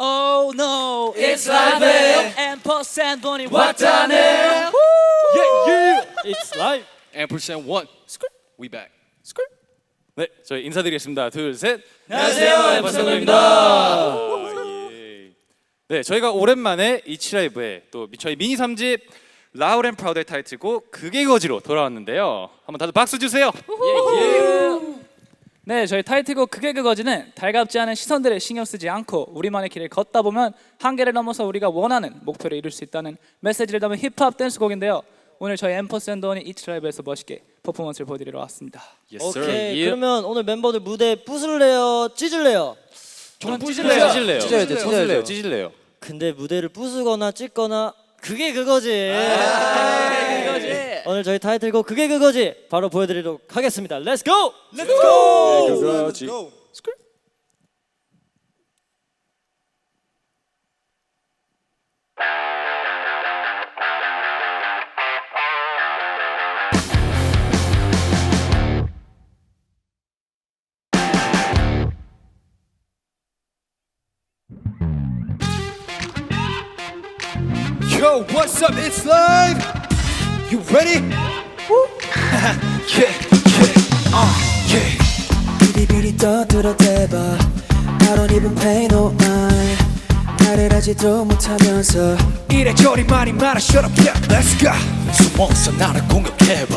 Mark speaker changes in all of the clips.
Speaker 1: Oh no,
Speaker 2: It's live.
Speaker 1: ampersand 돈이
Speaker 2: 왔다네. Yeah, yeah.
Speaker 3: It's live.
Speaker 2: Ampersand one. We back.
Speaker 3: 네, 저희 인사드리겠습니다. 둘, 셋.
Speaker 2: 안녕하세요,
Speaker 3: 예. 네, 저희가 오랜만에 이치 라이브에 또 저희 미니 3집 라울 앤 프라우드의 타이틀곡 그게 거지로 돌아왔는데요. 한번 다들 박수 주세요.
Speaker 1: 네, 저희 타이틀곡 그게 그거지는 달갑지 않은 시선들에 신경 쓰지 않고 우리만의 길을 걷다 보면 한계를 넘어서 우리가 원하는 목표를 이룰 수 있다는 메시지를 담은 힙합 댄스곡인데요. 오늘 저희 앰퍼샌더원이 이트라이브에서 멋있게 퍼포먼스를 보여드리러 왔습니다.
Speaker 3: Yes, sir.
Speaker 4: 오케이
Speaker 3: 예.
Speaker 4: 그러면 오늘 멤버들 무대 부술래요 찢을래요
Speaker 1: 저는
Speaker 3: 찢을래요. 찢을래요.
Speaker 4: 찢어야죠. 찢어야죠.
Speaker 3: 찢을래요.
Speaker 4: 근데 무대를 부수거나 찢거나 그게 그거지 오늘 저희 타이틀곡 그게 그거지 바로 보여드리도록 하겠습니다 렛츠 고! 렛츠 고!
Speaker 3: 그거지.
Speaker 2: Yo, what's up? It's live. You ready? Yeah, yeah, uh, yeah.
Speaker 5: 비리비리 떠들어 대봐 I don't even pay no mind 말을 하지도 못하면서
Speaker 2: 이래저래 말이 많아 Shut up, yeah, let's go. 숨어서 나를 공격해봐.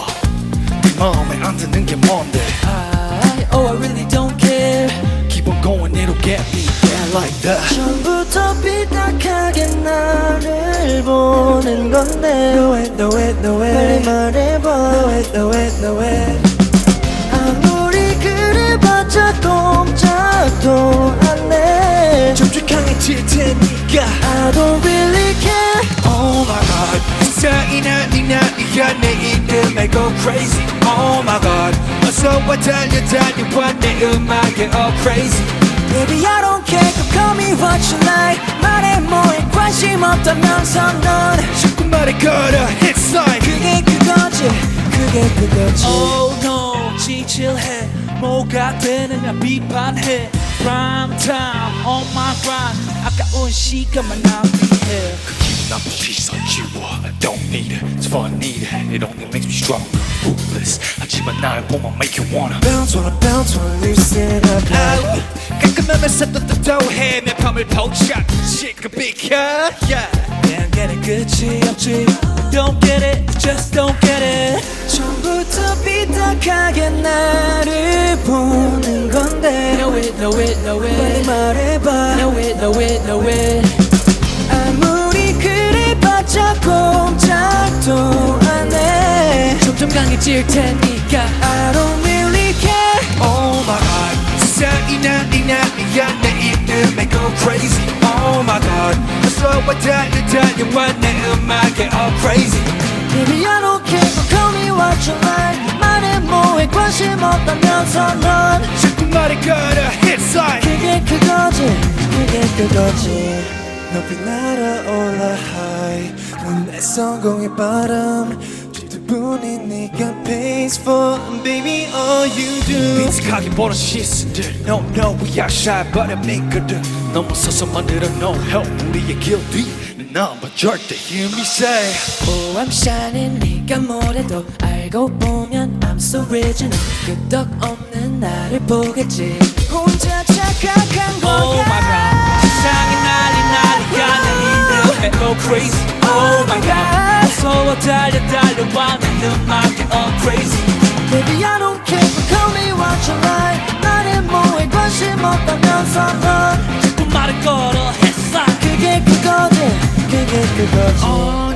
Speaker 2: 네 마음에 안 드는 게 뭔데?
Speaker 5: I, Oh I really don't care
Speaker 2: Keep on going, it'll get me. Yeah, like that.
Speaker 5: 처음부터 삐딱하게 나를 보는 건데 No way no No way no way no way 아무리 그래봤자 꼼짝도 안해
Speaker 2: 좀더 강해질 테니까.
Speaker 5: I don't really care
Speaker 2: Oh my god. 세상이 난리 난리야 내 이름에 go crazy. Oh my god. 어서 와 달려 달려와 내 음악에 all crazy.
Speaker 5: Baby I don't care 꼭 call me what you like 말해 뭐해 관심 없다면서 넌
Speaker 2: 자꾸 말을 걸어 hit line.
Speaker 5: 그게 그거지 그게 그거지
Speaker 1: Oh no, 지칠해 뭐가 되느냐 비판해 Prime time on my grind 아까운 시간만 낭비해
Speaker 2: 기분 나쁜 시선 지워 I don't need it It's fun need it It only makes me stronger Ruthless 하지만 날 보면 make you wanna
Speaker 5: Bounce wanna bounce wanna loosen up
Speaker 2: 아우, 깔끔하면서 또또또 해내 밤을 포착 시급 비켜 yeah.
Speaker 1: 그냥 get it 끝이 없지 Don't get it, just don't get it
Speaker 5: 처음부터 삐딱하게 나를 보는 건데
Speaker 1: Know it, know it,
Speaker 5: 빨리
Speaker 1: it
Speaker 5: 말해봐
Speaker 1: Know it, know it, know it
Speaker 5: 아무리 그래봤자 꼼짝도 안해
Speaker 1: 점점 강해질 테니까
Speaker 5: I don't really care
Speaker 2: Oh my god 세상이 난리 난리야 내 이름에 go crazy Oh my god 어서 와 달려 달려와 내 음악에 all crazy
Speaker 5: 관심 없다면서 넌
Speaker 2: 자꾸 말을 걸어 hit line
Speaker 5: 그게 그거지 그게 그거지 높이 날아올라 high 눈에 성공의 바람 짙은뿐인 네가 peaceful baby all you do
Speaker 2: 빈식하게 보는 시선들 No no we are shy but I'm nigger들 넘어서서 만들어 no help 우리의 길 뒤는 넘어 절대 hear me say
Speaker 5: Oh I'm shining 네가 뭐래도 알고 보면 I'm so original 끄떡 없는 나를 보겠지 혼자 착각한
Speaker 1: Oh my god 세상이 난리 난리야 내 이름에 go crazy Oh my god 어서 달려 달려와 내 음악에 all crazy
Speaker 5: Baby I don't care but call me what you like 말해 뭐해 관심 없다면서 넌
Speaker 1: 자꾸 말을 걸어 했어
Speaker 5: 그게 그거지 그게 그거지
Speaker 2: Oh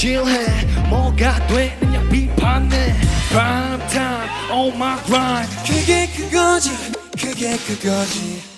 Speaker 2: 질해 뭐가 되느냐 비판해. Prime time on my grind.
Speaker 5: 그게 그거지 그게 그거지